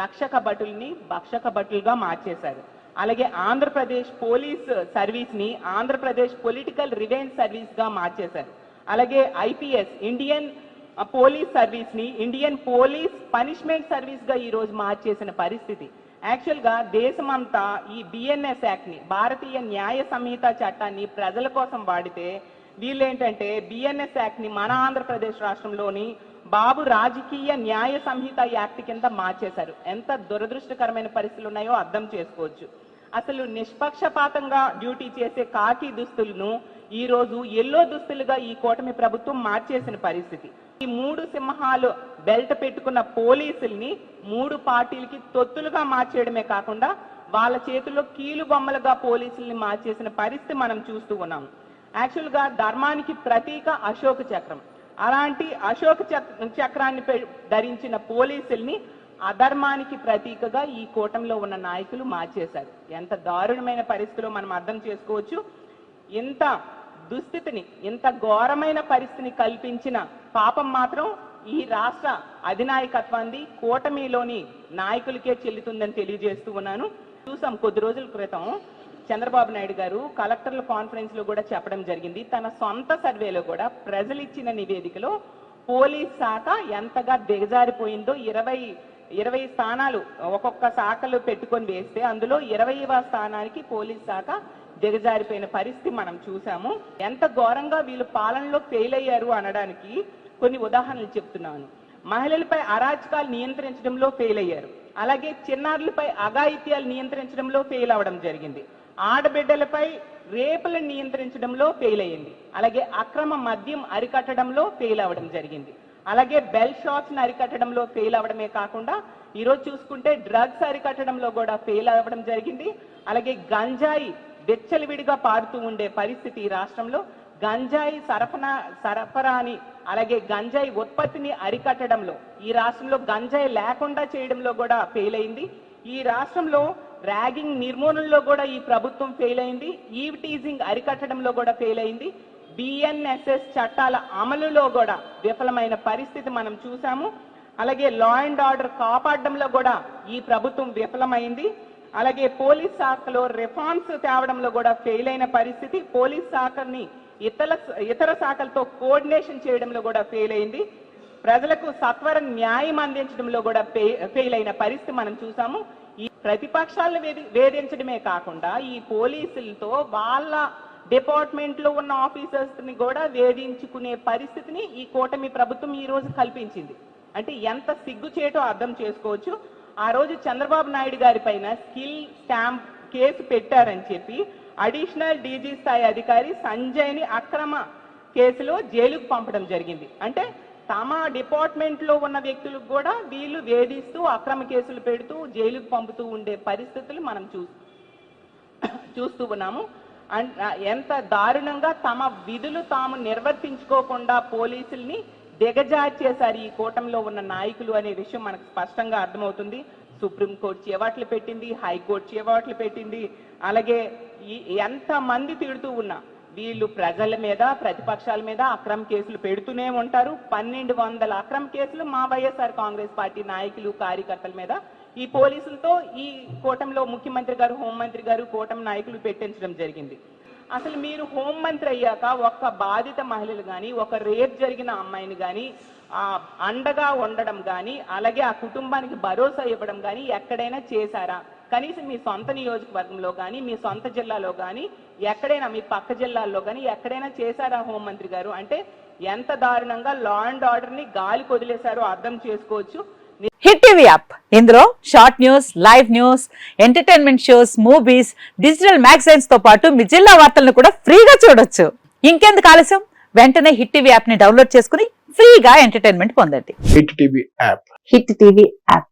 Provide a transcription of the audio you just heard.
రక్షక భటుల్ని భక్షక భటులుగా మార్చేశారు. అలాగే ఆంధ్రప్రదేశ్ పోలీస్ సర్వీస్ని ఆంధ్రప్రదేశ్ పొలిటికల్ రివెంజ్ సర్వీస్గా మార్చేశారు. అలాగే ఐపీఎస్ ఇండియన్ పోలీస్ సర్వీస్ని ఇండియన్ పోలీస్ పనిష్మెంట్ సర్వీస్గా ఈ రోజు మార్చేసిన పరిస్థితి. యాక్చువల్గా దేశమంతా ఈ బిఎన్ఎస్ యాక్ట్ని భారతీయ న్యాయ సంహిత చట్టాన్ని ప్రజల కోసం వాడితే వీళ్ళేంటంటే బిఎన్ఎస్ యాక్ట్ని మన ఆంధ్రప్రదేశ్ రాష్ట్రంలోని బాబు రాజకీయ న్యాయ సంహిత యాక్ట్ కింద మార్చేశారు. ఎంత దురదృష్టకరమైన పరిస్థితులు ఉన్నాయో అర్థం చేసుకోవచ్చు. అసలు నిష్పక్షపాతంగా డ్యూటీ చేసే కాకి దుస్తులను ఈ రోజు ఎల్లో దుస్తులుగా ఈ కూటమి ప్రభుత్వం మార్చేసిన పరిస్థితి. ఈ మూడు సింహాలు బెల్ట్ పెట్టుకున్న పోలీసుల్ని మూడు పార్టీలకి తొత్తులుగా మార్చేయడమే కాకుండా వాళ్ళ చేతుల్లో కీలు బొమ్మలుగా పోలీసుల్ని మార్చేసిన పరిస్థితి మనం చూస్తూ ఉన్నాం. యాక్చువల్గా ధర్మానికి ప్రతీక అశోక చక్రం. అలాంటి అశోక చక్రాన్ని ధరించిన పోలీసుల్ని అధర్మానికి ప్రతీకగా ఈ కూటమిలో ఉన్న నాయకులు మార్చేశారు. ఎంత దారుణమైన పరిస్థితిలో మనం అర్థం చేసుకోవచ్చు. ఇంత దుస్థితిని ఇంత ఘోరమైన పరిస్థితిని కల్పించిన పాపం మాత్రం ఈ రాష్ట్ర అధినాయకత్వాన్ని కూటమిలోని నాయకులకే చెల్లుతుందని తెలియజేస్తూ ఉన్నాను. చూసాం కొద్ది రోజుల క్రితం చంద్రబాబు నాయుడు గారు కలెక్టర్ల కాన్ఫరెన్స్లో కూడా చెప్పడం జరిగింది. తన సొంత సర్వేలో కూడా ప్రజలు ఇచ్చిన నివేదికలో పోలీస్ శాఖ ఎంతగా దిగజారిపోయిందో ఇరవై ఇరవై స్థానాలు ఒక్కొక్క శాఖలు పెట్టుకొని వేస్తే అందులో ఇరవైవ స్థానానికి పోలీస్ శాఖ దిగజారిపోయిన పరిస్థితి మనం చూసాము. ఎంత ఘోరంగా వీళ్ళు పాలనలో ఫెయిల్ అయ్యారు అనడానికి కొన్ని ఉదాహరణలు చెప్తున్నాను. మహిళలపై అరాచకాలు నియంత్రించడంలో ఫెయిల్ అయ్యారు. అలాగే చిన్నారులపై అఘాయిత్యాలు నియంత్రించడంలో ఫెయిల్ అవడం జరిగింది. ఆడబిడ్డలపై రేపులను నియంత్రించడంలో ఫెయిల్ అయ్యింది అలాగే అక్రమ మద్యం అరికట్టడంలో ఫెయిల్ అవ్వడం జరిగింది. అలాగే బెల్ షాట్స్ అరికట్టడంలో ఫెయిల్ అవ్వడమే కాకుండా ఈరోజు చూసుకుంటే డ్రగ్స్ అరికట్టడంలో కూడా ఫెయిల్ అవ్వడం జరిగింది. అలాగే గంజాయి వెచ్చలివిడిగా పారుతూ ఉండే పరిస్థితి ఈ రాష్ట్రంలో. గంజాయి సరఫరా సరఫరాని అలాగే గంజాయి ఉత్పత్తిని అరికట్టడంలో ఈ రాష్ట్రంలో గంజాయి లేకుండా చేయడంలో కూడా ఫెయిల్ అయింది ఈ రాష్ట్రంలో ర్యాగింగ్ నిర్మూలనలో కూడా ఈ ప్రభుత్వం ఫెయిల్ అయింది. ఈవ్ టీజింగ్ అరికట్టడంలో కూడా ఫెయిల్ అయింది. బిఎన్ఎస్ఎస్ చట్టాల అమలులో కూడా విఫలమైన పరిస్థితి మనం చూసాము అలాగే లా అండ్ ఆర్డర్ కాపాడడంలో కూడా ఈ ప్రభుత్వం విఫలమైంది. అలాగే పోలీస్ శాఖలో రిఫార్మ్స్ తేవడంలో కూడా ఫెయిల్ అయిన పరిస్థితి. పోలీస్ శాఖని ఇతర ఇతర శాఖలతో కోఆర్డినేషన్ చేయడంలో కూడా ఫెయిల్ అయింది. ప్రజలకు సత్వర న్యాయం అందించడంలో కూడా ఫెయిల్ అయిన పరిస్థితి మనం చూసాము. ఈ ప్రతిపక్షాలను వేధి- వేధించడమే కాకుండా ఈ పోలీసులతో వాళ్ళ డిపార్ట్మెంట్లో ఉన్న ఆఫీసర్స్ని కూడా వేధించుకునే పరిస్థితిని ఈ కూటమి ప్రభుత్వం ఈ రోజు కల్పించింది. అంటే ఎంత సిగ్గుచేటో అర్థం చేసుకోవచ్చు. ఆ రోజు చంద్రబాబు నాయుడు గారి పైన స్కిల్ స్టాంప్ కేసు పెట్టారని చెప్పి అడిషనల్ డీజీ స్థాయి అధికారి సంజయ్ని అక్రమ కేసులో జైలుకు పంపడం జరిగింది. అంటే తమ డిపార్ట్మెంట్లో ఉన్న వ్యక్తులకు కూడా వీళ్ళు వేధిస్తూ అక్రమ కేసులు పెడుతూ జైలుకు పంపుతూ ఉండే పరిస్థితులు మనం చూ చూస్తూ ఉన్నాము. అండ్ ఎంత దారుణంగా తమ విధులు తాము నిర్వర్తించుకోకుండా పోలీసుల్ని దిగజార్చేశారు ఈ కూటమిలో ఉన్న నాయకులు అనే విషయం మనకు స్పష్టంగా అర్థమవుతుంది. సుప్రీంకోర్టు చేవాట్లు పెట్టింది హైకోర్టు చేవాట్లు పెట్టింది. అలాగే ఈ తిడుతూ ఉన్నా వీళ్ళు ప్రజల మీద ప్రతిపక్షాల మీద అక్రమ కేసులు పెడుతూనే ఉంటారు. పన్నెండు వందల అక్రమ కేసులు మా వైఎస్ఆర్ కాంగ్రెస్ పార్టీ నాయకులు కార్యకర్తల మీద. ఈ పోలీసులతో ఈ కూటమిలో ముఖ్యమంత్రి గారు హోంమంత్రి గారు కూటమి నాయకులు పెట్టించడం జరిగింది. అసలు మీరు హోంమంత్రి అయ్యాక ఒక్క బాధిత మహిళలు కానీ ఒక రేప్ జరిగిన అమ్మాయిని కానీ ఆ అండగా ఉండడం కానీ అలాగే ఆ కుటుంబానికి భరోసా ఇవ్వడం కానీ ఎక్కడైనా చేశారా? కనీసం మీ సొంత నియోజకవర్గంలో కానీ మీ సొంత జిల్లాలో కానీ ఎక్కడైనా మీ పక్క జిల్లాల్లో కానీ ఎక్కడైనా చేశారా హోంమంత్రి గారు? అంటే ఎంత దారుణంగా లా అండ్ ఆర్డర్ని గాలి కొదిలేశారో అర్థం చేసుకోవచ్చు. Hit TV app. ఇందులో short news live news entertainment shows movies digital మ్యాగజైన్స్తో పాటు మీ జిల్లా వార్తలను కూడా ఫ్రీగా చూడొచ్చు. ఇంకెందుకు ఆలస్యం? వెంటనే హిట్ టీవీ యాప్ని డౌన్లోడ్ చేసుకుని ఫ్రీగా ఎంటర్టైన్మెంట్ పొందండి. Hit TV app. Hit TV app.